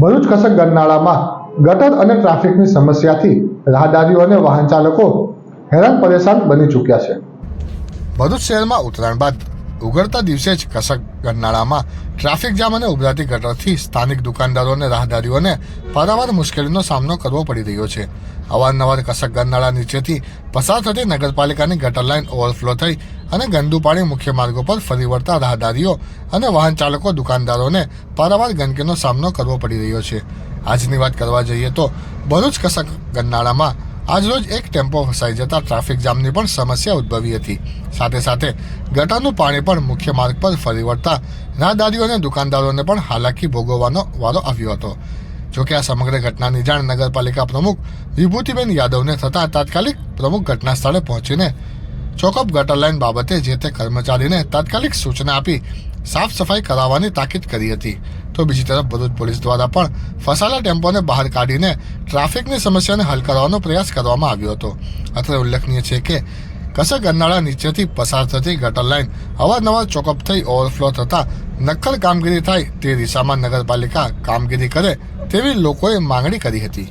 ભરૂચ ખસક ગરનાળામાં ગટર અને ટ્રાફિકની સમસ્યાથી રાહદારીઓ અને વાહન ચાલકો હેરાન પરેશાન બની ચૂક્યા છે. ભરૂચ શહેરમાં ઉત્તરાયણ બાદ ઉઘડતા દિવસે જ કસક ગરનાળામાં ટ્રાફિક જામ અને ઉભરાતી ગટરથી સ્થાનિક દુકાનદારો અને રાહદારીઓને પારાવાર મુશ્કેલીનો સામનો કરવો પડી રહ્યો છે. અવારનવાર કસક ગરનાળા નીચેથી પસાર થતી નગરપાલિકાની ગટર લાઇન ઓવરફ્લો થઈ અને ગંદુ પાણી મુખ્ય માર્ગો પર ફરી વળતા રાહદારીઓ અને વાહન ચાલકો દુકાનદારોને પારાવાર ગંદકીનો સામનો કરવો પડી રહ્યો છે. આજની વાત કરવા જઈએ તો ભરૂચ કસક ગરનાળામાં આજરોજ એક ટેમ્પો ફસાઈ જતા ટ્રાફિક જામની પણ સમસ્યા ઉદ્ભવી હતી. સાથે સાથે ગટરનું પાણી પણ મુખ્ય માર્ગ પર ફરી વળતા રાહદારીઓ અને દુકાનદારોને પણ હાલાકી ભોગવવાનો વારો આવ્યો હતો. જોકે આ સમગ્ર ઘટનાની જાણ નગરપાલિકા પ્રમુખ વિભૂતિબેન યાદવને થતાં તાત્કાલિક પ્રમુખ ઘટના સ્થળે પહોંચીને ચોકઅપ ગટર લાઇન બાબતે જે તે કર્મચારીને તાત્કાલિક સૂચના આપી સાફ સફાઈ કરાવવાની તાકીદ કરી હતી. તો બીજી તરફ ભરૂચ પોલીસ દ્વારા પણ ફસાયેલા ટેમ્પોને બહાર કાઢીને ટ્રાફિકની સમસ્યાને હલ કરવાનો પ્રયાસ કરવામાં આવ્યો હતો. અત્રે ઉલ્લેખનીય છે કે કસા ગરનાળા નીચેથી પસાર થતી ગટર લાઇન અવારનવાર ચોકઅપ થઈ ઓવરફ્લો થતા નક્કર કામગીરી થાય તે દિશામાં નગરપાલિકા કામગીરી કરે તેવી લોકોએ માંગણી કરી હતી.